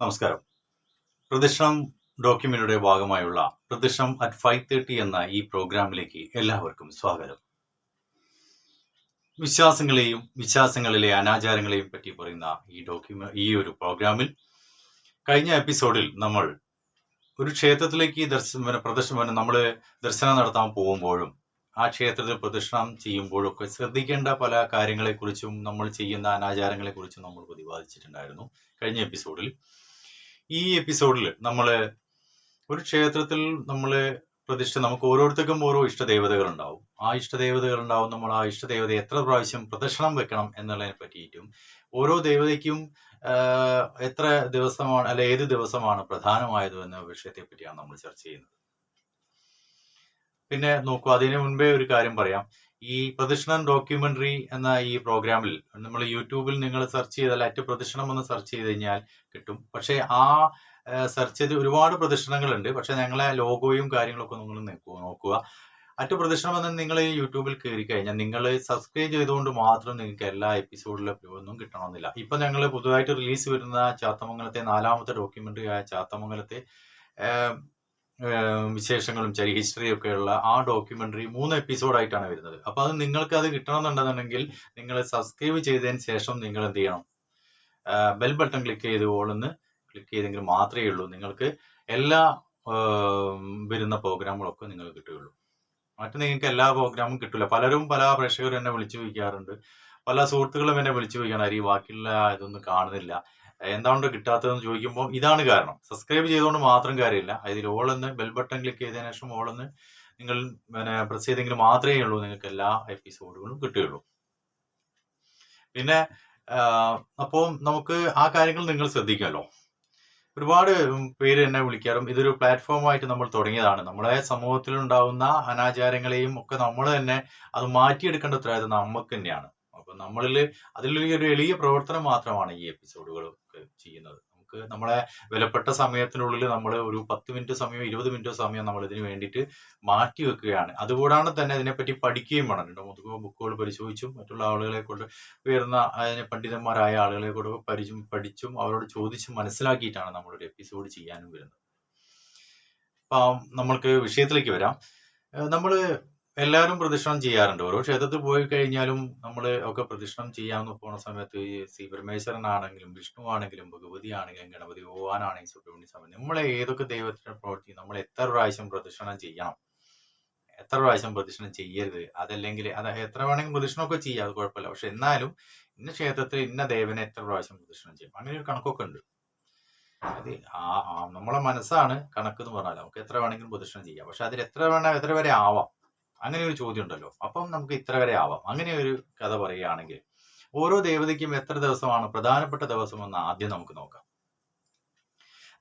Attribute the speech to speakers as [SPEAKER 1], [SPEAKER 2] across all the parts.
[SPEAKER 1] നമസ്കാരം. പ്രദക്ഷിണം ഡോക്യുമെന്റിയുടെ ഭാഗമായുള്ള പ്രദക്ഷിണം അറ്റ് ഫൈവ് തേർട്ടി എന്ന ഈ പ്രോഗ്രാമിലേക്ക് എല്ലാവർക്കും സ്വാഗതം. വിശ്വാസങ്ങളെയും വിശ്വാസങ്ങളിലെ അനാചാരങ്ങളെയും പറ്റി പറയുന്ന ഈ ഡോക്യുമെ ഈ ഒരു പ്രോഗ്രാമിൽ കഴിഞ്ഞ എപ്പിസോഡിൽ നമ്മൾ ഒരു ക്ഷേത്രത്തിലേക്ക് ദർശന പ്രദർശനം നമ്മൾ ദർശനം നടത്താൻ പോകുമ്പോഴും ആ ക്ഷേത്രത്തിൽ പ്രദക്ഷിണം ചെയ്യുമ്പോഴും ഒക്കെ ശ്രദ്ധിക്കേണ്ട പല കാര്യങ്ങളെക്കുറിച്ചും നമ്മൾ ചെയ്യുന്ന അനാചാരങ്ങളെക്കുറിച്ചും നമ്മൾ പ്രതിപാദിച്ചിട്ടുണ്ടായിരുന്നു കഴിഞ്ഞ എപ്പിസോഡിൽ. ഈ എപ്പിസോഡിൽ നമ്മൾ ഒരു ക്ഷേത്രത്തിൽ നമ്മൾ പ്രതിഷ്ഠ നമുക്ക് ഓരോരുത്തർക്കും ഓരോ ഇഷ്ടദേവതകൾ ഉണ്ടാവും. ആ ഇഷ്ടദേവതകൾ ഉണ്ടാവും നമ്മൾ ആ ഇഷ്ടദേവത എത്ര പ്രാവശ്യം പ്രദക്ഷിണം വെക്കണം എന്നുള്ളതിനെ പറ്റിയിട്ടും ഓരോ ദേവതയ്ക്കും എത്ര ദിവസമാണ് അല്ലെ ഏത് ദിവസമാണ് പ്രധാനമായത് എന്ന വിഷയത്തെ പറ്റിയാണ് നമ്മൾ ചർച്ച ചെയ്യുന്നത്. പിന്നെ നോക്കൂ അതിന് മുൻപേ ഒരു കാര്യം പറയാം. ഈ പ്രദക്ഷിണം ഡോക്യുമെന്ററി എന്ന ഈ പ്രോഗ്രാമിൽ നമ്മൾ യൂട്യൂബിൽ നിങ്ങൾ സെർച്ച് ചെയ്താൽ അറ്റ് പ്രദക്ഷിണം എന്ന് സെർച്ച് ചെയ്ത് കഴിഞ്ഞാൽ കിട്ടും. പക്ഷേ ആ സെർച്ച് ചെയ്ത് ഒരുപാട് പ്രദക്ഷിണങ്ങളുണ്ട്. പക്ഷെ ഞങ്ങളെ ലോഗോയും കാര്യങ്ങളൊക്കെ നിങ്ങൾ നോക്കുക. അറ്റ് പ്രദക്ഷിണം എന്ന് നിങ്ങൾ യൂട്യൂബിൽ കയറി കഴിഞ്ഞാൽ നിങ്ങൾ സബ്സ്ക്രൈബ് ചെയ്തുകൊണ്ട് മാത്രം നിങ്ങൾക്ക് എല്ലാ എപ്പിസോഡിലും ഒന്നും കിട്ടണമെന്നില്ല. ഇപ്പൊ ഞങ്ങൾ പുതുതായിട്ട് റിലീസ് വരുന്ന ചാത്തമംഗലത്തെ നാലാമത്തെ ഡോക്യുമെന്ററി ആയ ചാത്തമംഗലത്തെ വിശേഷങ്ങളും ചെറിയ ഹിസ്റ്ററിയും ഒക്കെയുള്ള ആ ഡോക്യുമെന്ററി മൂന്ന് എപ്പിസോഡായിട്ടാണ് വരുന്നത്. അപ്പൊ അത് നിങ്ങൾക്ക് അത് കിട്ടണമെന്നുണ്ടെന്നുണ്ടെങ്കിൽ നിങ്ങൾ സബ്സ്ക്രൈബ് ചെയ്തതിന് ശേഷം നിങ്ങൾ എന്ത് ചെയ്യണം? ബെൽ ബട്ടൺ ക്ലിക്ക് ചെയ്ത് ഓളെന്ന് ക്ലിക്ക് ചെയ്തെങ്കിൽ മാത്രമേ ഉള്ളൂ. നിങ്ങൾക്ക് എല്ലാ വരുന്ന പ്രോഗ്രാമുകളൊക്കെ നിങ്ങൾക്ക് കിട്ടുകയുള്ളൂ. മറ്റു നിങ്ങൾക്ക് എല്ലാ പ്രോഗ്രാമും കിട്ടില്ല പലരും പല പ്രേക്ഷകരും എന്നെ വിളിച്ചു ചോദിക്കാറുണ്ട്. പല സുഹൃത്തുക്കളും എന്നെ വിളിച്ചു ചോദിക്കണം അരി ബാക്കിയുള്ള ഇതൊന്നും കാണുന്നില്ല. എന്തുകൊണ്ട് കിട്ടാത്തതെന്ന് ചോദിക്കുമ്പോൾ ഇതാണ് കാരണം. സബ്സ്ക്രൈബ് ചെയ്തുകൊണ്ട് മാത്രം കാര്യമില്ല അതിൽ ഓളെന്ന് ബെൽ ബട്ടൺ ക്ലിക്ക് ചെയ്തതിനു ശേഷം ഓളെന്ന് നിങ്ങൾ പിന്നെ പ്രസ് ചെയ്തെങ്കിൽ മാത്രമേ ഉള്ളൂ നിങ്ങൾക്ക് എല്ലാ എപ്പിസോഡുകളും കിട്ടുകയുള്ളൂ. പിന്നെ അപ്പോൾ നമുക്ക് ആ കാര്യങ്ങൾ നിങ്ങൾ ശ്രദ്ധിക്കുമല്ലോ ഒരുപാട് പേര് എന്നെ വിളിക്കാറും ഇതൊരു പ്ലാറ്റ്ഫോമായിട്ട് നമ്മൾ തുടങ്ങിയതാണ്. നമ്മുടെ സമൂഹത്തിൽ ഉണ്ടാകുന്ന അനാചാരങ്ങളെയും ഒക്കെ നമ്മൾ തന്നെ അത് മാറ്റിയെടുക്കേണ്ട ഉത്തരവാദിത്തം നമുക്ക് തന്നെയാണ്. അപ്പൊ നമ്മളിൽ അതിലൊരു എളിയ പ്രവർത്തനം മാത്രമാണ് ഈ എപ്പിസോഡുകൾ ചെയ്യുന്നത്. നമുക്ക് നമ്മളെ വിലപ്പെട്ട സമയത്തിനുള്ളിൽ നമ്മൾ ഒരു പത്ത് മിനിറ്റ് സമയം ഇരുപത് മിനിറ്റ് സമയം നമ്മൾ ഇതിന് വേണ്ടിയിട്ട് മാറ്റി വെക്കുകയാണ്. അതുകൂടാണ് തന്നെ ഇതിനെപ്പറ്റി പഠിക്കുകയും വേണം. രണ്ട് മൂന്ന് ബുക്കുകൾ പരിശോധിച്ചും മറ്റുള്ള ആളുകളെ കൊണ്ട് ഉയർന്ന അതിന് പണ്ഡിതന്മാരായ ആളുകളെ കൊണ്ട് പരിചയം പഠിച്ചും അവരോട് ചോദിച്ചും മനസ്സിലാക്കിയിട്ടാണ് നമ്മളൊരു എപ്പിസോഡ് ചെയ്യാനും വരുന്നത്. അപ്പം നമ്മൾക്ക് വിഷയത്തിലേക്ക് വരാം. നമ്മൾ എല്ലാവരും പ്രദക്ഷിണം ചെയ്യാറുണ്ട്. ഓരോ ക്ഷേത്രത്തിൽ പോയി കഴിഞ്ഞാലും നമ്മൾ ഒക്കെ പ്രദക്ഷിണം ചെയ്യാമെന്ന് പോണ സമയത്ത് ഈ ശ്രീ പരമേശ്വരനാണെങ്കിലും വിഷ്ണു ആണെങ്കിലും ഭഗവതി ആണെങ്കിലും ഗണപതി ഭഗവാനാണെങ്കിലും സുബ്രഹ്മണ്യ സ്വാമി നമ്മളെ ഏതൊക്കെ ദൈവത്തിന്റെ പ്രവൃത്തി നമ്മൾ എത്ര പ്രാവശ്യം പ്രദക്ഷിണം ചെയ്യണം? എത്ര പ്രാവശ്യം പ്രദക്ഷിണം ചെയ്യരുത്? അതല്ലെങ്കിൽ അത് എത്ര വേണമെങ്കിലും പ്രദക്ഷിണമൊക്കെ ചെയ്യാം അത് കുഴപ്പമില്ല. പക്ഷെ എന്നാലും ഇന്ന ക്ഷേത്രത്തിൽ ഇന്ന ദേവനെ എത്ര പ്രാവശ്യം പ്രദക്ഷിണം ചെയ്യും അങ്ങനെ ഒരു കണക്കൊക്കെ ഉണ്ട്. അത് ആ നമ്മളെ മനസ്സാണ് കണക്ക് എന്ന് പറഞ്ഞാൽ നമുക്ക് എത്ര വേണമെങ്കിലും പ്രദക്ഷിണം ചെയ്യാം. പക്ഷെ അതിൽ എത്ര വേണ എത്ര വരെ ആവാം. അങ്ങനെ ഒരു ചോദ്യം ഉണ്ടല്ലോ അപ്പം നമുക്ക് ഇത്ര വരെ ആവാം. അങ്ങനെ ഒരു കഥ പറയുകയാണെങ്കിൽ ഓരോ ദേവതയ്ക്കും എത്ര ദിവസമാണ് പ്രധാനപ്പെട്ട ദിവസം എന്ന് ആദ്യം നമുക്ക് നോക്കാം.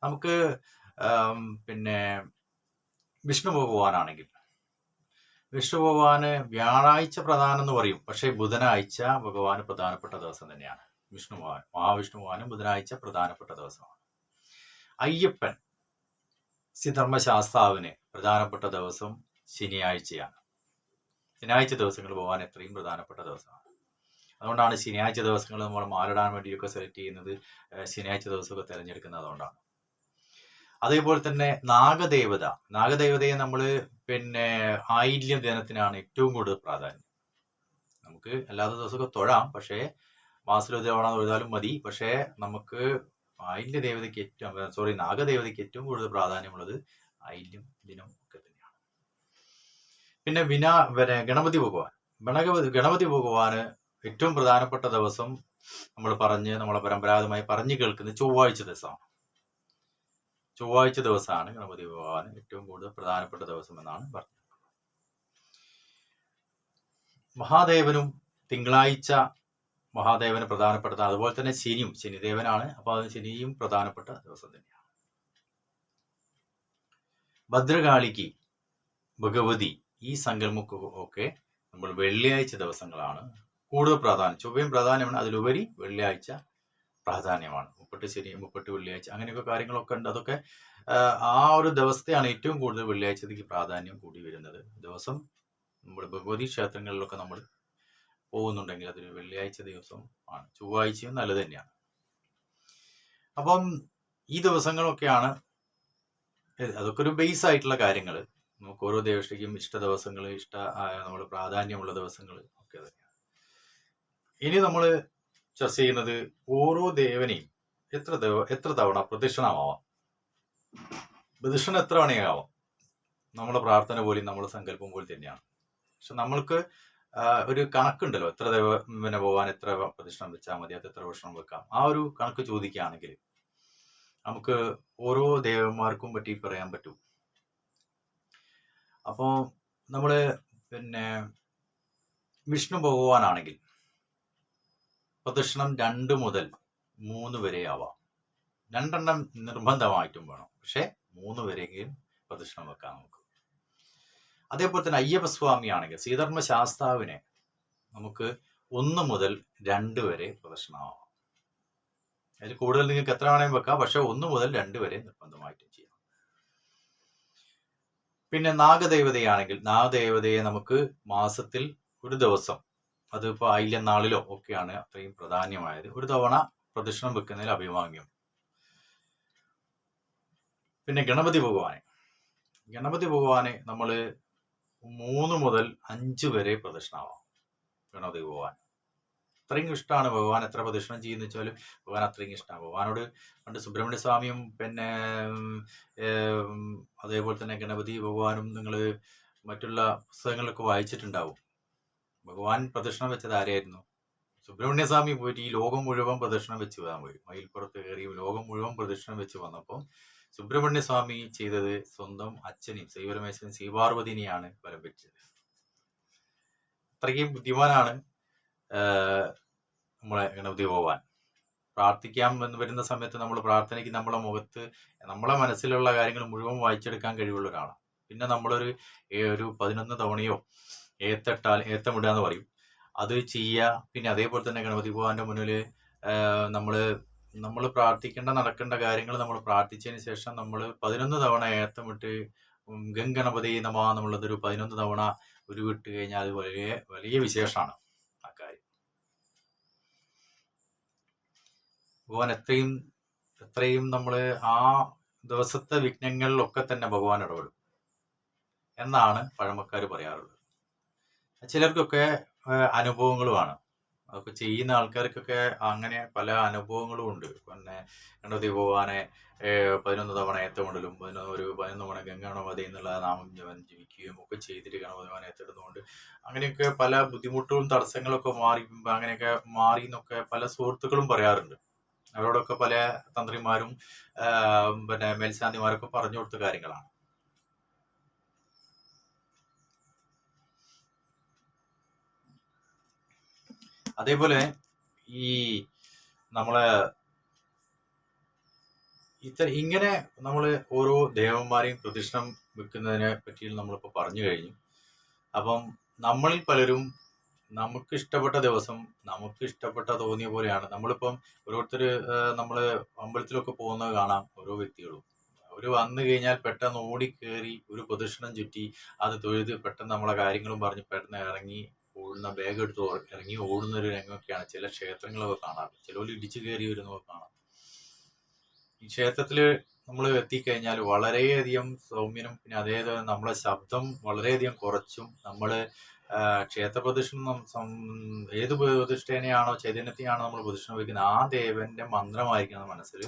[SPEAKER 1] നമുക്ക് പിന്നെ വിഷ്ണു ഭഗവാനാണെങ്കിൽ. വിഷ്ണു ഭഗവാന് വ്യാഴാഴ്ച പ്രധാനം എന്ന് പറയും. പക്ഷേ ബുധനാഴ്ച ഭഗവാന് പ്രധാനപ്പെട്ട ദിവസം തന്നെയാണ്. വിഷ്ണു ഭഗവാൻ മഹാവിഷ്ണു ഭഗവാനും ബുധനാഴ്ച പ്രധാനപ്പെട്ട ദിവസമാണ്. അയ്യപ്പൻ സിധർമ്മശാസ്താവിന് പ്രധാനപ്പെട്ട ദിവസം ശനിയാഴ്ചയാണ്. ശനിയാഴ്ച ദിവസങ്ങൾ പോകാൻ എത്രയും പ്രധാനപ്പെട്ട ദിവസമാണ്. അതുകൊണ്ടാണ് ശനിയാഴ്ച ദിവസങ്ങൾ നമ്മൾ മാലിടാൻ വേണ്ടിയൊക്കെ സെലക്ട് ചെയ്യുന്നത് ശനിയാഴ്ച ദിവസമൊക്കെ തിരഞ്ഞെടുക്കുന്നത് അതുകൊണ്ടാണ്. അതേപോലെ തന്നെ നാഗദേവത. നാഗദേവതയെ നമ്മൾ പിന്നെ ആയില്യ ദിനത്തിനാണ് ഏറ്റവും കൂടുതൽ പ്രാധാന്യം. നമുക്ക് അല്ലാത്ത ദിവസമൊക്കെ തൊഴാം പക്ഷേ മാസത്തിൽ തവണ തൊഴുതാലും മതി. പക്ഷേ നമുക്ക് ആയില്യ ദേവതയ്ക്ക് ഏറ്റവും സോറി നാഗദേവതയ്ക്ക് ഏറ്റവും കൂടുതൽ പ്രാധാന്യമുള്ളത് ആയില്യം ദിനം പിന്നെ വിന പിന്നെ ഗണപതി ഭഗവാൻ. ഗണപതി ഗണപതി ഭഗവാന് ഏറ്റവും പ്രധാനപ്പെട്ട ദിവസം നമ്മൾ പറഞ്ഞ് നമ്മളെ പരമ്പരാഗതമായി പറഞ്ഞു കേൾക്കുന്ന ചൊവ്വാഴ്ച ദിവസമാണ് ചൊവ്വാഴ്ച ദിവസമാണ് ഗണപതി ഭഗവാന് ഏറ്റവും കൂടുതൽ പ്രധാനപ്പെട്ട ദിവസം എന്നാണ് പറഞ്ഞത്. മഹാദേവനും തിങ്കളാഴ്ച മഹാദേവന് പ്രധാനപ്പെട്ട അതുപോലെ തന്നെ ശനിയും ശനിദേവനാണ്. അപ്പൊ അത് ശനിയും പ്രധാനപ്പെട്ട ദിവസം തന്നെയാണ്. ഭദ്രകാളിക്ക് ഭഗവതി ഈ സങ്കല്പമൊക്കെ ഒക്കെ നമ്മൾ വെള്ളിയാഴ്ച ദിവസങ്ങളാണ് കൂടുതൽ പ്രാധാന്യം. ചൊവ്വയും പ്രാധാന്യമാണ്. അതിലുപരി വെള്ളിയാഴ്ച പ്രാധാന്യമാണ്. മുപ്പട്ട് ശനി മുപ്പട്ട് വെള്ളിയാഴ്ച അങ്ങനെയൊക്കെ കാര്യങ്ങളൊക്കെ ഉണ്ട്. അതൊക്കെ ആ, ഒരു ദിവസത്തെയാണ് ഏറ്റവും കൂടുതൽ വെള്ളിയാഴ്ചത്തേക്ക് പ്രാധാന്യം കൂടി വരുന്നത്. ദിവസം നമ്മൾ ഭഗവതി ക്ഷേത്രങ്ങളിലൊക്കെ നമ്മൾ പോകുന്നുണ്ടെങ്കിൽ അതൊരു വെള്ളിയാഴ്ച ദിവസം ആണ്. ചൊവ്വാഴ്ചയും നല്ലത് തന്നെയാണ്. അപ്പം ഈ ദിവസങ്ങളൊക്കെയാണ് അതൊക്കെ ഒരു ബേസ് ആയിട്ടുള്ള കാര്യങ്ങൾ നമുക്ക് ഓരോ ദേവഷ്ടയ്ക്കും ഇഷ്ട ദിവസങ്ങൾ ഇഷ്ട നമ്മൾ പ്രാധാന്യമുള്ള ദിവസങ്ങൾ ഒക്കെ തന്നെയാണ് ഇനി നമ്മൾ ചർച്ച ചെയ്യുന്നത് ഓരോ ദേവനെയും എത്ര ദേവ എത്ര തവണ പ്രദക്ഷിണമാവാം പ്രദക്ഷിണം എത്ര തവണയാവാം? നമ്മുടെ പ്രാർത്ഥന പോലെയും നമ്മുടെ സങ്കല്പം പോലെ തന്നെയാണ്. പക്ഷെ നമ്മൾക്ക് ഒരു കണക്കുണ്ടല്ലോ എത്ര ദേവ പിന്നെ പോകാൻ എത്ര പ്രദക്ഷിണം വെച്ചാൽ മതി അത് എത്ര ഭക്ഷണം വെക്കാം? ആ ഒരു കണക്ക് ചോദിക്കുകയാണെങ്കിൽ നമുക്ക് ഓരോ ദേവന്മാർക്കും പറ്റി പറയാൻ പറ്റും. അപ്പോൾ നമ്മൾ പിന്നെ വിഷ്ണു ഭഗവാനാണെങ്കിൽ പ്രദക്ഷിണം രണ്ട് മുതൽ മൂന്ന് വരെ ആവാം. രണ്ടെണ്ണം നിർബന്ധമായിട്ടും വേണം. പക്ഷേ മൂന്ന് വരെയെങ്കിലും പ്രദക്ഷിണം വെക്കാൻ നമുക്ക്. അതേപോലെ തന്നെ അയ്യപ്പസ്വാമി ആണെങ്കിൽ ശ്രീധർമ്മ ശാസ്താവിനെ നമുക്ക് ഒന്ന് മുതൽ രണ്ട് വരെ പ്രദക്ഷിണമാവാം അതിൽ കൂടുതൽ നിങ്ങൾക്ക് എത്ര വേണേലും വെക്കാം. പക്ഷേ ഒന്ന് മുതൽ രണ്ട് വരെ നിർബന്ധമായിട്ടും ചെയ്യാം. പിന്നെ നാഗദേവതയാണെങ്കിൽ നാഗദേവതയെ നമുക്ക് മാസത്തിൽ ഒരു ദിവസം അതിപ്പോ ആയില്യം നാളിലോ ഒക്കെയാണ് അത്രയും പ്രാധാന്യമായത്. ഒരു തവണ പ്രദക്ഷിണം വെക്കുന്നതിൽ അഭിമാന്യം. പിന്നെ ഗണപതി ഭഗവാനെ. ഗണപതി ഭഗവാനെ നമ്മൾ മൂന്ന് മുതൽ അഞ്ച് വരെ പ്രദക്ഷിണമാവാം ഗണപതി ഭഗവാൻ അത്രയും ഇഷ്ടമാണ് ഭഗവാൻ എത്ര പ്രദക്ഷിണം ചെയ്യുന്ന വെച്ചാലും ഭഗവാൻ അത്രയും ഇഷ്ടമാണ് ഭഗവാനോട് പണ്ട് സുബ്രഹ്മണ്യ സ്വാമിയും പിന്നെ അതേപോലെ തന്നെ ഗണപതി ഭഗവാനും നിങ്ങൾ മറ്റുള്ള പുസ്തകങ്ങളൊക്കെ വായിച്ചിട്ടുണ്ടാവും. ഭഗവാൻ പ്രദക്ഷിണം വെച്ചത് ആരെയായിരുന്നു സുബ്രഹ്മണ്യ സ്വാമി പോയിട്ട് ഈ ലോകം മുഴുവൻ പ്രദക്ഷിണം വെച്ച് വരാൻ പോയി. മയിൽപ്പുറത്ത് കയറി ലോകം മുഴുവൻ പ്രദക്ഷിണം വെച്ച് വന്നപ്പോൾ സുബ്രഹ്മണ്യ സ്വാമി ചെയ്തത് സ്വന്തം അച്ഛനെയും ശ്രീപരമേശ്വരൻ ശ്രീപാർവതിനെയാണ് വരം വെച്ചത് അത്രയ്ക്കും ബുദ്ധിമാനാണ് നമ്മളെ ഗണപതി ഭഗവാൻ. പ്രാർത്ഥിക്കാം എന്ന് വരുന്ന സമയത്ത് നമ്മൾ പ്രാർത്ഥനയ്ക്ക് നമ്മളെ മുഖത്ത് നമ്മളെ മനസ്സിലുള്ള കാര്യങ്ങൾ മുഴുവൻ വായിച്ചെടുക്കാൻ കഴിവുള്ള ഒരാളാണ്. പിന്നെ നമ്മളൊരു ഒരു പതിനൊന്ന് തവണയോ ഏത്തട്ടാൽ ഏത്തമിടുക എന്ന് പറയും. അത് ചെയ്യുക. പിന്നെ അതേപോലെ തന്നെ ഗണപതി ഭഗവാന്റെ മുന്നിൽ നമ്മൾ നമ്മൾ പ്രാർത്ഥിക്കേണ്ട നടക്കേണ്ട കാര്യങ്ങൾ നമ്മൾ പ്രാർത്ഥിച്ചതിന് ശേഷം നമ്മൾ പതിനൊന്ന് തവണ ഏത്തമിട്ട് ഗംഗണപതി നമ എന്നുള്ളതൊരു പതിനൊന്ന് തവണ ഉരുവിട്ട് കഴിഞ്ഞാൽ അത് വലിയ വലിയ വിശേഷമാണ് ആ കാര്യം ഭഗവാൻ എത്രയും എത്രയും നമ്മൾ ആ ദിവസത്തെ വിഘ്നങ്ങളിലൊക്കെ തന്നെ ഭഗവാൻ ഇടപെടും. എന്നാണ് പഴമക്കാർ പറയാറുള്ളത്. ചിലർക്കൊക്കെ അനുഭവങ്ങളുമാണ്. അതൊക്കെ ചെയ്യുന്ന ആൾക്കാർക്കൊക്കെ അങ്ങനെ പല അനുഭവങ്ങളും ഉണ്ട്. പിന്നെ ഗണപതി ഭഗവാനെ പതിനൊന്ന് തവണ ഏത്തമിടലും പതിനൊന്ന് ഒരു പതിനൊന്ന് തവണ ഗംഗാണപതി എന്നുള്ള നാമം ജപം ജപിക്കുകയും ഒക്കെ ചെയ്തിട്ട് ഗണപതി ഭഗവാനെ ഏത്തിടുന്നതുകൊണ്ട് അങ്ങനെയൊക്കെ പല ബുദ്ധിമുട്ടുകളും തടസ്സങ്ങളൊക്കെ മാറി അങ്ങനെയൊക്കെ മാറി എന്നൊക്കെ പല സുഹൃത്തുക്കളും പറയാറുണ്ട്. അവരോടൊക്കെ പല തന്ത്രിമാരും പിന്നെ മേൽശാന്തിമാരൊക്കെ പറഞ്ഞു കൊടുത്ത കാര്യങ്ങളാണ്. അതേപോലെ ഈ നമ്മളെ ഇത്ര ഇങ്ങനെ നമ്മൾ ഓരോ ദേവന്മാരെയും പ്രദക്ഷിണം വെക്കുന്നതിനെ പറ്റി നമ്മളിപ്പോൾ പറഞ്ഞു കഴിഞ്ഞു. അപ്പം നമ്മളിൽ പലരും നമുക്ക് ഇഷ്ടപ്പെട്ട ദിവസം നമുക്ക് ഇഷ്ടപ്പെട്ട തോന്നിയ പോലെയാണ്. നമ്മളിപ്പം ഓരോരുത്തർ നമ്മൾ അമ്പലത്തിലൊക്കെ പോകുന്നത് കാണാം ഓരോ വ്യക്തികളും. അവർ വന്നു കഴിഞ്ഞാൽ പെട്ടെന്ന് ഓടിക്കേറി ഒരു പ്രദക്ഷിണം ചുറ്റി അത് തൊഴുത് പെട്ടെന്ന് നമ്മളെ കാര്യങ്ങളും പറഞ്ഞ് പെട്ടെന്ന് ഇറങ്ങി ഓടുന്ന ബാഗ് എടുത്ത് ഇറങ്ങി ഓടുന്ന ഒരു രംഗമൊക്കെയാണ്. ചില ക്ഷേത്രങ്ങളൊക്കെ കാണാറ് ചിലവർ ഇടിച്ചു കയറി വരുന്നതൊക്കെ കാണാം. ഈ ക്ഷേത്രത്തിൽ നമ്മൾ എത്തിക്കഴിഞ്ഞാൽ വളരെയധികം സൗമ്യനും പിന്നെ അതേപോലെ നമ്മളെ ശബ്ദം വളരെയധികം കുറച്ചും നമ്മൾ ക്ഷേത്ര പ്രദക്ഷിണം നം- സം- ഏത് പ്രതിഷ്ഠേനെയാണോ ചൈതന്യത്തെയാണോ നമ്മൾ പ്രതിഷ്ഠ വയ്ക്കുന്നത് ആ ദേവന്റെ മന്ത്രമായിരിക്കണം മനസ്സിൽ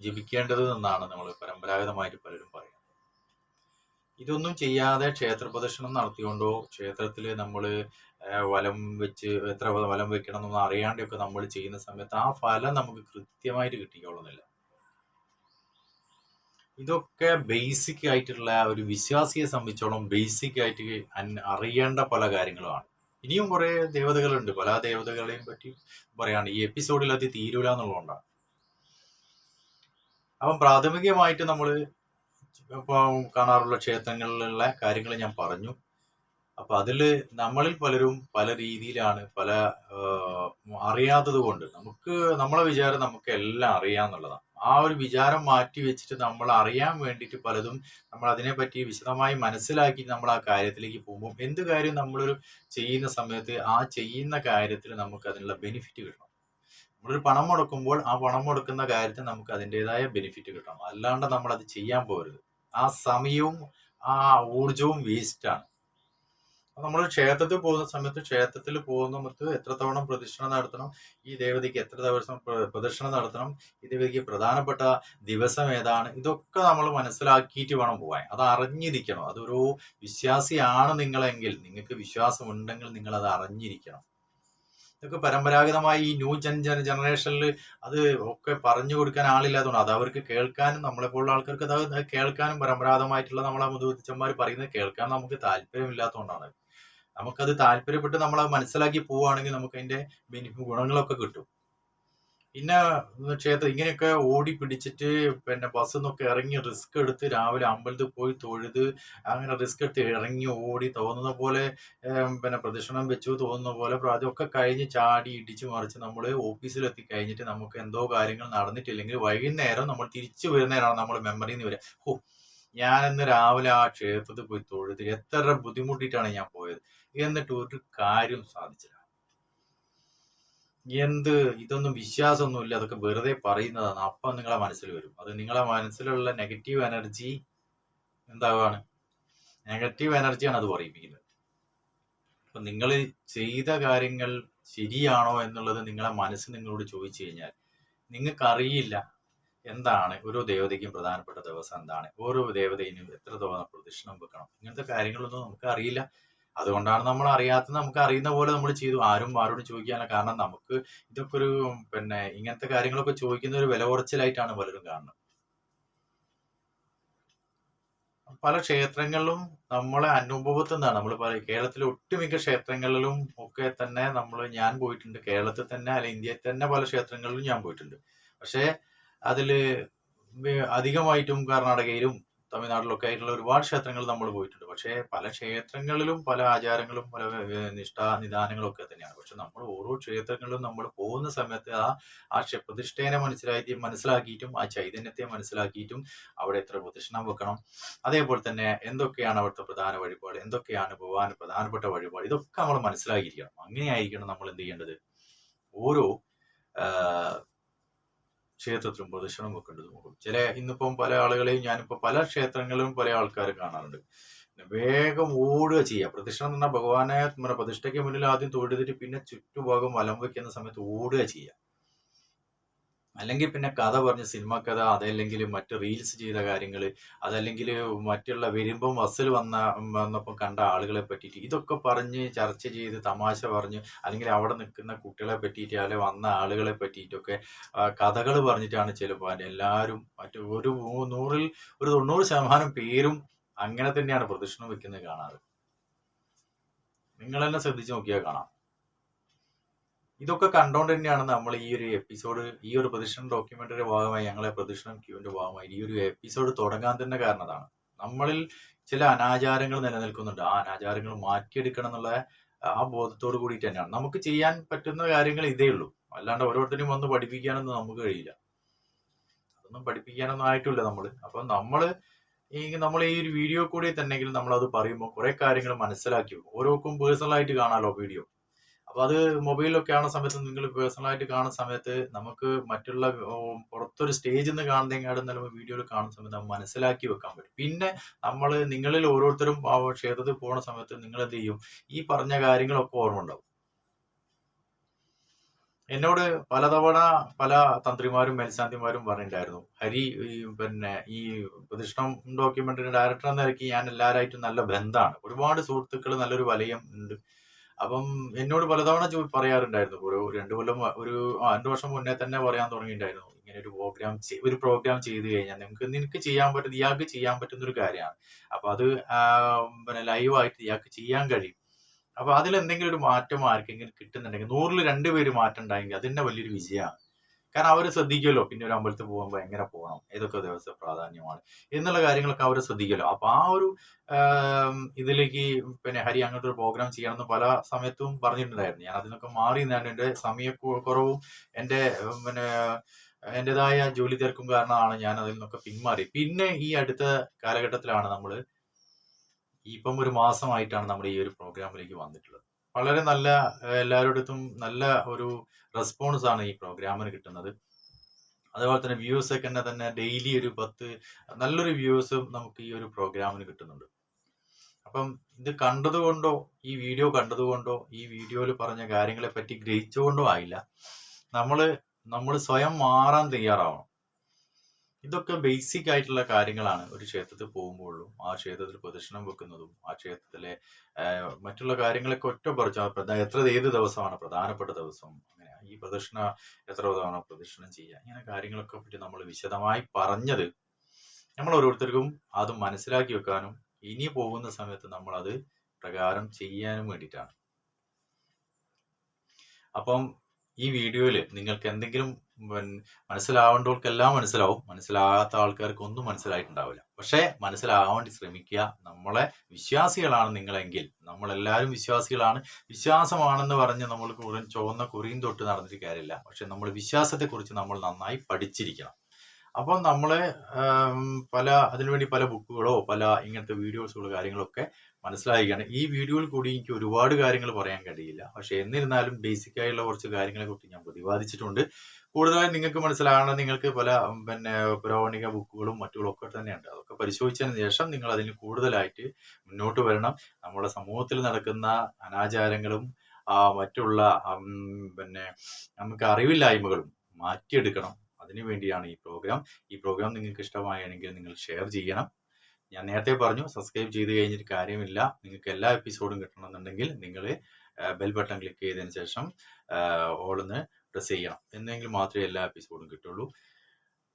[SPEAKER 1] ജപിക്കേണ്ടത് എന്നാണ് നമ്മൾ പരമ്പരാഗതമായിട്ട് പലരും പറയുന്നത്. ഇതൊന്നും ചെയ്യാതെ ക്ഷേത്ര പ്രദക്ഷിണം നടത്തിക്കൊണ്ടോ ക്ഷേത്രത്തിൽ നമ്മൾ വലം വെച്ച് എത്ര വലം വെക്കണം എന്നൊന്നും അറിയാണ്ടൊക്കെ നമ്മൾ ചെയ്യുന്ന സമയത്ത് ആ ഫലം നമുക്ക് കൃത്യമായിട്ട് കിട്ടിക്കോളുന്നില്ല. ഇതൊക്കെ ബേസിക് ആയിട്ടുള്ള ഒരു വിശ്വാസിയെ സംബന്ധിച്ചോളം ബേസിക് ആയിട്ട് അറിയേണ്ട പല കാര്യങ്ങളുമാണ്. ഇനിയും കുറെ ദേവതകളുണ്ട്. പല ദേവതകളെയും പറ്റി പറയാണ്. ഈ എപ്പിസോഡിൽ അത് തീരൂല എന്നുള്ളതുകൊണ്ടാണ്. അപ്പം പ്രാഥമികമായിട്ട് നമ്മൾ ഇപ്പം കാണാറുള്ള ക്ഷേത്രങ്ങളിലുള്ള കാര്യങ്ങൾ ഞാൻ പറഞ്ഞു. അപ്പം അതിൽ നമ്മളിൽ പലരും പല രീതിയിലാണ് പല അറിയാത്തത് കൊണ്ട് നമുക്ക് നമ്മളെ വിചാരം നമുക്ക് എല്ലാം അറിയാന്നുള്ളതാണ്. ആ ഒരു വിചാരം മാറ്റി വെച്ചിട്ട് നമ്മൾ അറിയാൻ വേണ്ടിയിട്ട് പലതും നമ്മൾ അതിനെപ്പറ്റി വിശദമായി മനസ്സിലാക്കി നമ്മൾ ആ കാര്യത്തിലേക്ക് പോകുമ്പോൾ എന്ത് കാര്യം നമ്മളൊരു ചെയ്യുന്ന സമയത്ത് ആ ചെയ്യുന്ന കാര്യത്തിൽ നമുക്ക് അതിനുള്ള ബെനിഫിറ്റ് കിട്ടണം. നമ്മളൊരു പണം മുടക്കുമ്പോൾ ആ പണം മുടക്കുന്ന കാര്യത്തിൽ നമുക്ക് അതിന്റെതായ ബെനിഫിറ്റ് കിട്ടണം. അല്ലാണ്ട് നമ്മൾ അത് ചെയ്യാൻ പോകരുത്. ആ സമയവും ആ ഊർജവും വേസ്റ്റാണ് നമ്മൾ ക്ഷേത്രത്തിൽ പോകുന്ന സമയത്ത് ക്ഷേത്രത്തിൽ പോകുന്ന പോകുന്നിടത്ത് എത്ര തവണ പ്രദക്ഷിണം നടത്തണം? ഈ ദേവതയ്ക്ക് എത്ര ദിവസം പ്ര- പ്രദക്ഷിണം നടത്തണം? ഈ ദേവതയ്ക്ക് പ്രധാനപ്പെട്ട ദിവസം ഏതാണ്? ഇതൊക്കെ നമ്മൾ മനസ്സിലാക്കിയിട്ട് വേണം പോകാൻ അത് അറിഞ്ഞിരിക്കണം. അതൊരു വിശ്വാസിയാണ് നിങ്ങളെങ്കിൽ. നിങ്ങൾക്ക് വിശ്വാസം ഉണ്ടെങ്കിൽ നിങ്ങൾ അത് അറിഞ്ഞിരിക്കണം. ഇതൊക്കെ പരമ്പരാഗതമായി ഈ ന്യൂ ജൻ ജന ജനറേഷനിൽ അത് ഒക്കെ പറഞ്ഞു കൊടുക്കാൻ ആളില്ലാത്തതുകൊണ്ട് അത് അവർക്ക് കേൾക്കാനും നമ്മളെപ്പോലുള്ള ആൾക്കാർക്ക് അത് കേൾക്കാനും പരമ്പരാഗതമായിട്ടുള്ള നമ്മളെ മുതിർച്ചന്മാർ പറയുന്നത് കേൾക്കാൻ നമുക്ക് താല്പര്യമില്ലാത്തതുകൊണ്ടാണ്. നമുക്കത് താല്പര്യപ്പെട്ട് നമ്മൾ അത് മനസ്സിലാക്കി പോവുകയാണെങ്കിൽ നമുക്ക് അതിന്റെ ബെനിഫിറ്റ് ഗുണങ്ങളൊക്കെ കിട്ടും. പിന്നെ ക്ഷേത്രം ഇങ്ങനെയൊക്കെ ഓടി പിടിച്ചിട്ട് പിന്നെ ബസ്സിൽ നിന്നൊക്കെ ഇറങ്ങി റിസ്ക് എടുത്ത് രാവിലെ അമ്പലത്തിൽ പോയി തൊഴുത് അങ്ങനെ റിസ്ക് എടുത്ത് ഇറങ്ങി ഓടി തോന്നുന്ന പോലെ പിന്നെ പ്രദക്ഷിണം വെച്ചു തോന്നുന്ന പോലെ അതൊക്കെ കഴിഞ്ഞ് ചാടി ഇടിച്ച് മറിച്ച് നമ്മൾ ഓഫീസിലെത്തി കഴിഞ്ഞിട്ട് നമുക്ക് എന്തോ കാര്യങ്ങൾ നടന്നിട്ടില്ലെങ്കിൽ വൈകുന്നേരം നമ്മൾ തിരിച്ചു വരുന്നേരമാണ് നമ്മൾ മെമ്മറിയിൽ നിന്ന് വരിക. ഓ ഞാൻ ഇന്ന് രാവിലെ ആ ക്ഷേത്രത്തിൽ പോയി തൊഴുത് എത്ര ബുദ്ധിമുട്ടിയിട്ടാണ് ഞാൻ പോയത്. എന്നിട്ട് ഒരു കാര്യം സാധിച്ചില്ല. എന്ത് ഇതൊന്നും വിശ്വാസമൊന്നുമില്ല. അതൊക്കെ വെറുതെ പറയുന്നതാണ്. അപ്പം നിങ്ങളെ മനസ്സിൽ വരും. അത് നിങ്ങളെ മനസ്സിലുള്ള നെഗറ്റീവ് എനർജി എന്താവാണ്? നെഗറ്റീവ് എനർജിയാണ് അത് പറയിപ്പിക്കുന്നത്. അപ്പൊ നിങ്ങൾ ചെയ്ത കാര്യങ്ങൾ ശരിയാണോ എന്നുള്ളത് നിങ്ങളെ മനസ്സ് നിങ്ങളോട് ചോദിച്ചു കഴിഞ്ഞാൽ നിങ്ങൾക്ക് അറിയില്ല എന്താണ്? ഓരോ ദേവതയ്ക്കും പ്രധാനപ്പെട്ട ദിവസം എന്താണ്? ഓരോ ദേവതയിനും എത്ര തവണ പ്രദക്ഷിണം വെക്കണം? ഇങ്ങനത്തെ കാര്യങ്ങളൊന്നും നമുക്ക് അറിയില്ല അതുകൊണ്ടാണ് നമ്മൾ അറിയാത്ത നമുക്ക് അറിയുന്ന പോലെ നമ്മൾ ചെയ്തു. ആരും ആരോട് ചോദിക്കാനില്ല കാരണം നമുക്ക് ഇതൊക്കെ ഒരു പിന്നെ ഇങ്ങനത്തെ കാര്യങ്ങളൊക്കെ ചോദിക്കുന്ന ഒരു വില കുറച്ചിലായിട്ടാണ് പലരും കാണുന്നത്. പല ക്ഷേത്രങ്ങളിലും നമ്മളെ അനുഭവത്തിൽ നിന്നാണ് നമ്മൾ പല കേരളത്തിലെ ഒട്ടുമിക്ക ക്ഷേത്രങ്ങളിലും ഒക്കെ തന്നെ നമ്മൾ ഞാൻ പോയിട്ടുണ്ട്. കേരളത്തിൽ തന്നെ അല്ല ഇന്ത്യയിൽ തന്നെ പല ക്ഷേത്രങ്ങളിലും ഞാൻ പോയിട്ടുണ്ട്. പക്ഷേ അതിൽ വേ- അധികമായിട്ടും കർണാടകയിലും തമിഴ്നാട്ടിലൊക്കെ ആയിട്ടുള്ള ഒരുപാട് ക്ഷേത്രങ്ങൾ നമ്മൾ പോയിട്ടുണ്ട്. പക്ഷേ പല ക്ഷേത്രങ്ങളിലും പല ആചാരങ്ങളും പല നിഷ്ഠാ നിദാനങ്ങളും ഒക്കെ തന്നെയാണ്. പക്ഷെ നമ്മൾ ഓരോ ക്ഷേത്രങ്ങളിലും നമ്മൾ പോകുന്ന സമയത്ത് ആ ആ ക്ഷപ്രതിഷ്ഠേനെ പ്രതിഷ്ഠേനെ മനസ്സിലാക്കി മനസ്സിലാക്കിയിട്ടും ആ ചൈതന്യത്തെ മനസ്സിലാക്കിയിട്ടും അവിടെ എത്ര പ്രദക്ഷിണം വെക്കണം. അതേപോലെ തന്നെ എന്തൊക്കെയാണ് അവിടുത്തെ പ്രധാന വഴിപാട് എന്തൊക്കെയാണ് ഭഗവാൻ പ്രധാനപ്പെട്ട വഴിപാട് ഇതൊക്കെ നമ്മൾ മനസ്സിലാക്കിയിരിക്കണം. അങ്ങനെയായിരിക്കണം നമ്മൾ എന്ത് ചെയ്യേണ്ടത്? ഓരോ ക്ഷേത്രത്തിലും പ്രദക്ഷിണം വെക്കേണ്ടത് ചില ഇന്നിപ്പം പല ആളുകളെയും ഞാനിപ്പോൾ പല ക്ഷേത്രങ്ങളിലും പല ആൾക്കാർ കാണാറുണ്ട്. വേഗം ഓടുക ചെയ്യുക. പ്രദക്ഷിണം എന്ന് പറഞ്ഞാൽ ഭഗവാനെ പ്രതിഷ്ഠയ്ക്ക് മുന്നിൽ ആദ്യം തൊഴുതിട്ട് പിന്നെ ചുറ്റുഭാഗം വലം വയ്ക്കുന്ന സമയത്ത് ഓടുക ചെയ്യുക. അല്ലെങ്കിൽ പിന്നെ കഥ പറഞ്ഞ് സിനിമ കഥ അതല്ലെങ്കിൽ മറ്റ് റീൽസ് ചെയ്ത കാര്യങ്ങൾ അതല്ലെങ്കിൽ മറ്റുള്ള വരുമ്പം ബസ്സിൽ വന്ന വന്നപ്പോൾ കണ്ട ആളുകളെ പറ്റിയിട്ട് ഇതൊക്കെ പറഞ്ഞ് ചർച്ച ചെയ്ത് തമാശ പറഞ്ഞ് അല്ലെങ്കിൽ അവിടെ നിൽക്കുന്ന കുട്ടികളെ പറ്റിയിട്ട് അല്ലെ വന്ന ആളുകളെ പറ്റിയിട്ടൊക്കെ കഥകൾ പറഞ്ഞിട്ടാണ് ചിലപ്പോൾ എല്ലാവരും മറ്റു ഒരു നൂറിൽ ഒരു തൊണ്ണൂറ് ശതമാനം പേരും അങ്ങനെ തന്നെയാണ് പ്രദക്ഷിണം വെക്കുന്നത് കാണാറ്. നിങ്ങൾ ശ്രദ്ധിച്ച് നോക്കിയാൽ കാണാം. ഇതൊക്കെ കണ്ടോണ്ട് തന്നെയാണ് നമ്മൾ ഈ ഒരു എപ്പിസോഡ് ഈ ഒരു പ്രദക്ഷിണം ഡോക്യുമെന്ററി ഭാഗമായി ഞങ്ങളെ പ്രദക്ഷിണം ക്യൂവിന്റെ ഭാഗമായി ഈ ഒരു എപ്പിസോഡ് തുടങ്ങാൻ തന്നെ കാരണതാണ്. നമ്മളിൽ ചില അനാചാരങ്ങൾ നിലനിൽക്കുന്നുണ്ട്. ആ അനാചാരങ്ങൾ മാറ്റിയെടുക്കണം എന്നുള്ള ആ ബോധത്തോട് കൂടിയിട്ട് തന്നെയാണ്. നമുക്ക് ചെയ്യാൻ പറ്റുന്ന കാര്യങ്ങൾ ഇതേ ഉള്ളൂ. അല്ലാണ്ട് ഓരോരുത്തരും വന്ന് പഠിപ്പിക്കാനൊന്നും നമുക്ക് കഴിയില്ല. അതൊന്നും പഠിപ്പിക്കാനൊന്നും ആയിട്ടില്ല നമ്മൾ അപ്പം നമ്മൾ ഈ നമ്മൾ ഈ ഒരു വീഡിയോ കൂടി തന്നെങ്കിൽ നമ്മൾ അത് പറയുമ്പോൾ കുറെ കാര്യങ്ങൾ മനസ്സിലാക്കി. ഓരോക്കും പേഴ്സണൽ ആയിട്ട് കാണാമല്ലോ വീഡിയോ അപ്പൊ അത് മൊബൈലിലൊക്കെ കാണുന്ന സമയത്ത് നിങ്ങൾ പേഴ്സണൽ ആയിട്ട് കാണുന്ന സമയത്ത് നമുക്ക് മറ്റുള്ള പുറത്തൊരു സ്റ്റേജിൽ നിന്ന് കാണുന്നതിനാടും നല്ല വീഡിയോയിൽ കാണുന്ന സമയത്ത് മനസ്സിലാക്കി വെക്കാൻ പറ്റും. പിന്നെ നമ്മൾ നിങ്ങളിൽ ഓരോരുത്തരും ക്ഷേത്രത്തിൽ പോകുന്ന സമയത്ത് നിങ്ങൾ എന്ത് ചെയ്യും? ഈ പറഞ്ഞ കാര്യങ്ങളൊക്കെ ഓർമ്മ ഉണ്ടാവും. എന്നോട് പലതവണ പല തന്ത്രിമാരും മേൽശാന്തിമാരും പറഞ്ഞിട്ടുണ്ടായിരുന്നു. ഹരി പിന്നെ ഈ പ്രതിഷ്ഠം ഡോക്യുമെന്ററി ഡയറക്ടർ എന്ന നിലയ്ക്ക് ഞാൻ എല്ലാവരായിട്ടും നല്ല ബന്ധമാണ്. ഒരുപാട് സുഹൃത്തുക്കൾ നല്ലൊരു വലയം ഉണ്ട്. അപ്പം എന്നോട് പലതവണ പറയാറുണ്ടായിരുന്നു. ഒരു രണ്ടു കൊല്ലം ഒരു രണ്ട് വർഷം മുന്നേ തന്നെ പറയാൻ തുടങ്ങിയിട്ടുണ്ടായിരുന്നു. ഇങ്ങനെ ഒരു പ്രോഗ്രാം ഒരു പ്രോഗ്രാം ചെയ്തു കഴിഞ്ഞാൽ നിങ്ങൾക്ക് നിനക്ക് ചെയ്യാൻ പറ്റുന്ന ഇയാൾക്ക് ചെയ്യാൻ പറ്റുന്ന ഒരു കാര്യമാണ്. അപ്പൊ അത് പിന്നെ ലൈവായിട്ട് ഇയാൾക്ക് ചെയ്യാൻ കഴിയും. അപ്പൊ അതിൽ എന്തെങ്കിലും ഒരു മാറ്റം ആർക്കെങ്കിലും കിട്ടുന്നുണ്ടെങ്കിൽ നൂറിൽ രണ്ടുപേര് മാറ്റം ഉണ്ടായെങ്കിൽ അത് തന്നെ വലിയൊരു വിജയമാണ്. കാരണം അവർ ശ്രദ്ധിക്കുമല്ലോ പിന്നെ ഒരു അമ്പലത്തിൽ പോകുമ്പോൾ എങ്ങനെ പോകണം ഏതൊക്കെ ദിവസം പ്രാധാന്യമാണ് എന്നുള്ള കാര്യങ്ങളൊക്കെ അവർ ശ്രദ്ധിക്കുമല്ലോ. അപ്പൊ ആ ഒരു ഇതിലേക്ക് പിന്നെ ഹരി അങ്ങനത്തെ ഒരു പ്രോഗ്രാം ചെയ്യണമെന്ന് പല സമയത്തും പറഞ്ഞിട്ടുണ്ടായിരുന്നു. ഞാൻ അതിനൊക്കെ മാറി ഞാൻ എന്റെ സമയക്കുറവും എന്റെ പിന്നെ എന്റെതായ ജോലി തിരക്കും കാരണമാണ് ഞാൻ അതിൽ നിന്നൊക്കെ പിന്മാറി. പിന്നെ ഈ അടുത്ത കാലഘട്ടത്തിലാണ് നമ്മൾ ഇപ്പം ഒരു മാസമായിട്ടാണ് നമ്മൾ ഈ ഒരു പ്രോഗ്രാമിലേക്ക് വന്നിട്ടുള്ളത്. വളരെ നല്ല എല്ലാവരോടത്തും നല്ല ഒരു റെസ്പോൺസ് ആണ് ഈ പ്രോഗ്രാമിന് കിട്ടുന്നത്. അതുപോലെ തന്നെ വ്യൂസ് ഒക്കെ തന്നെ ഡെയിലി ഒരു പത്ത് നല്ലൊരു വ്യൂസും നമുക്ക് ഈ ഒരു പ്രോഗ്രാമിന് കിട്ടുന്നുണ്ട്. അപ്പം ഇത് കണ്ടതുകൊണ്ടോ ഈ വീഡിയോ കണ്ടതുകൊണ്ടോ ഈ വീഡിയോയിൽ പറഞ്ഞ കാര്യങ്ങളെ പറ്റി ഗ്രഹിച്ചുകൊണ്ടോ ആയില്ല. നമ്മൾ നമ്മൾ സ്വയം മാറാൻ തയ്യാറാവണം. ഇതൊക്കെ ബേസിക് ആയിട്ടുള്ള കാര്യങ്ങളാണ് ഒരു ക്ഷേത്രത്തിൽ പോകുമ്പോഴും ആ ക്ഷേത്രത്തിൽ പ്രദക്ഷിണം വെക്കുന്നതും ആ ക്ഷേത്രത്തിലെ മറ്റുള്ള കാര്യങ്ങളൊക്കെ ഒറ്റ പറിച്ച എത്ര ഏത് ദിവസമാണ് പ്രധാനപ്പെട്ട ദിവസം? അങ്ങനെ ഈ പ്രദക്ഷിണ എത്ര തവണ പ്രദക്ഷിണം ചെയ്യുക? ഇങ്ങനെ കാര്യങ്ങളൊക്കെ പറ്റി നമ്മൾ വിശദമായി പറഞ്ഞത് നമ്മൾ ഓരോരുത്തർക്കും അത് മനസ്സിലാക്കി വെക്കാനും ഇനി പോകുന്ന സമയത്ത് നമ്മൾ അത് പ്രകാരം ചെയ്യാനും വേണ്ടിയിട്ടാണ്. അപ്പം ഈ വീഡിയോയിൽ നിങ്ങൾക്ക് എന്തെങ്കിലും മനസ്സിലാവേണ്ടവർക്കെല്ലാം മനസ്സിലാവും. മനസ്സിലാകാത്ത ആൾക്കാർക്ക് ഒന്നും മനസ്സിലായിട്ടുണ്ടാവില്ല. പക്ഷേ മനസ്സിലാവാൻ വേണ്ടി ശ്രമിക്കുക നമ്മളെ വിശ്വാസികളാണ് നിങ്ങളെങ്കിൽ. നമ്മളെല്ലാവരും വിശ്വാസികളാണ്. വിശ്വാസമാണെന്ന് പറഞ്ഞ് നമ്മൾ ചുവന്ന കുറിയും തൊട്ട് നടന്നിട്ട് കാര്യമില്ല. പക്ഷെ നമ്മൾ വിശ്വാസത്തെക്കുറിച്ച് നമ്മൾ നന്നായി പഠിച്ചിരിക്കണം. അപ്പോൾ നമ്മൾ പല അതിനുവേണ്ടി പല ബുക്കുകളോ പല ഇങ്ങനത്തെ വീഡിയോസുകളോ കാര്യങ്ങളൊക്കെ മനസ്സിലായിക്കാണ്. ഈ വീഡിയോയിൽ കൂടി എനിക്ക് ഒരുപാട് കാര്യങ്ങൾ പറയാൻ കഴിയില്ല. പക്ഷെ എന്നിരുന്നാലും ബേസിക്കായുള്ള കുറച്ച് കാര്യങ്ങളെ കുറിച്ച് ഞാൻ പ്രതിപാദിച്ചിട്ടുണ്ട്. കൂടുതലായി നിങ്ങൾക്ക് മനസ്സിലാകണം നിങ്ങൾക്ക് പല പിന്നെ പുരോഗണിക ബുക്കുകളും മറ്റുകളും ഒക്കെ തന്നെയുണ്ട്. അതൊക്കെ പരിശോധിച്ചതിന് ശേഷം നിങ്ങൾ അതിന് കൂടുതലായിട്ട് മുന്നോട്ട് വരണം. നമ്മുടെ സമൂഹത്തിൽ നടക്കുന്ന അനാചാരങ്ങളും മറ്റുള്ള പിന്നെ നമുക്ക് അറിവില്ലായ്മകളും മാറ്റിയെടുക്കണം. അതിനു വേണ്ടിയാണ് ഈ പ്രോഗ്രാം. ഈ പ്രോഗ്രാം നിങ്ങൾക്ക് ഇഷ്ടമായെങ്കിൽ നിങ്ങൾ ഷെയർ ചെയ്യണം. ഞാൻ നേരത്തെ പറഞ്ഞു സബ്സ്ക്രൈബ് ചെയ്ത് കഴിഞ്ഞിട്ട് കാര്യമില്ല. നിങ്ങൾക്ക് എല്ലാ എപ്പിസോഡും കിട്ടണമെന്നുണ്ടെങ്കിൽ നിങ്ങൾ ബെൽ ബട്ടൺ ക്ലിക്ക് ചെയ്തതിന് ശേഷം ഓളൊന്ന് പ്രസ് ചെയ്യാം. എന്നെങ്കിൽ മാത്രമേ എല്ലാ എപ്പിസോഡും കിട്ടുള്ളൂ.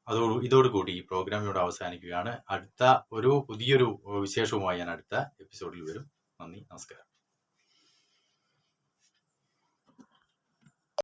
[SPEAKER 1] അതോട് ഇതോടുകൂടി ഈ പ്രോഗ്രാം ഇവിടെ അവസാനിക്കുകയാണ്. അടുത്ത ഒരു പുതിയൊരു വിശേഷവുമായി ഞാൻ അടുത്ത എപ്പിസോഡിൽ വരും. നന്ദി നമസ്കാരം.